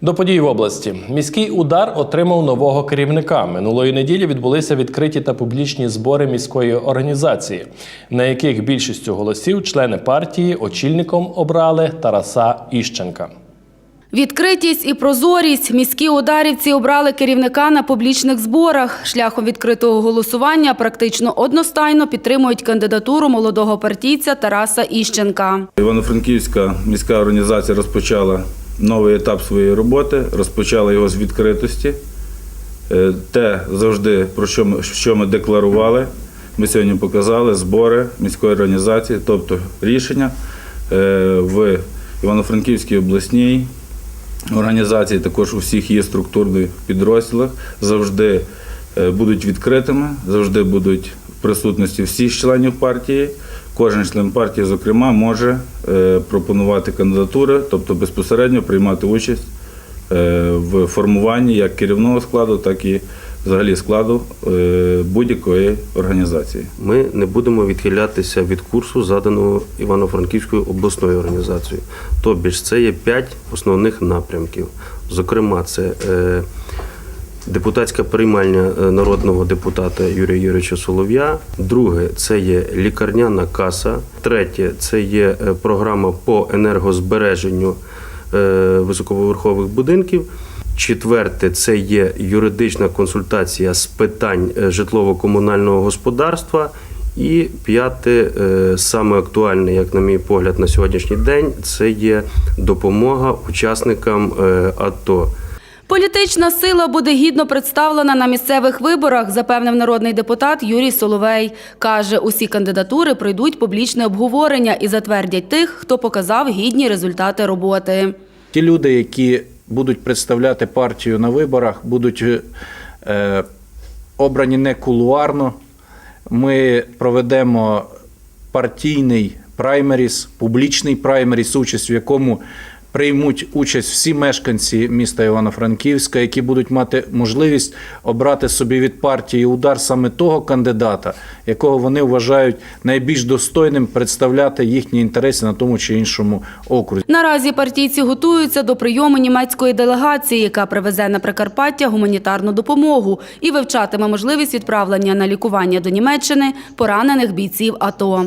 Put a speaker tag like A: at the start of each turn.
A: До подій в області міський удар отримав нового керівника. Минулої неділі відбулися відкриті та публічні збори міської організації, на яких більшістю голосів члени партії очільником обрали Тараса Іщенка.
B: Відкритість і прозорість. Міські ударівці обрали керівника на публічних зборах. Шляхом відкритого голосування практично одностайно підтримують кандидатуру молодого партійця Тараса Іщенка.
C: Івано-Франківська міська організація розпочала новий етап своєї роботи, розпочала його з відкритості. Е, Те завжди, про що ми, що ми декларували, ми сьогодні показали збори міської організації, тобто рішення е, в Івано-Франківській обласній організації, також у всіх її структурних підрозділах завжди е, будуть відкритими, завжди будуть в присутності всіх членів партії. Кожен член партії, зокрема, може е, пропонувати кандидатури, тобто безпосередньо приймати участь е, в формуванні як керівного складу, так і взагалі складу е, будь-якої організації.
D: Ми не будемо відхилятися від курсу, заданого Івано-Франківською обласною організацією. Тобі ж це є п'ять основних напрямків. Зокрема, це депутатська приймальня е, народного депутата Юрія Юрійовича Солов'я. Друге це є лікарняна каса. Третє це є е, програма по енергозбереженню е, високоверхових будинків. Четверте це є юридична консультація з питань житлово-комунального господарства. І п'яте, саме актуальне, як на мій погляд, на сьогоднішній день, це є допомога учасникам АТО.
B: Політична сила буде гідно представлена на місцевих виборах, запевнив народний депутат Юрій Соловей. Каже, усі кандидатури пройдуть публічне обговорення і затвердять тих, хто показав гідні результати роботи.
E: Ті люди, які будуть представляти партію на виборах, будуть е, обрані не кулуарно. Ми проведемо партійний праймеріс, публічний праймеріс, участь в якому приймуть участь всі мешканці міста Івано-Франківська, які будуть мати можливість обрати собі від партії удар саме того кандидата, якого вони вважають найбільш достойним представляти їхні інтереси на тому чи іншому окрузі.
B: Наразі партійці готуються до прийому німецької делегації, яка привезе на Прикарпаття гуманітарну допомогу і вивчатиме можливість відправлення на лікування до Німеччини поранених бійців АТО.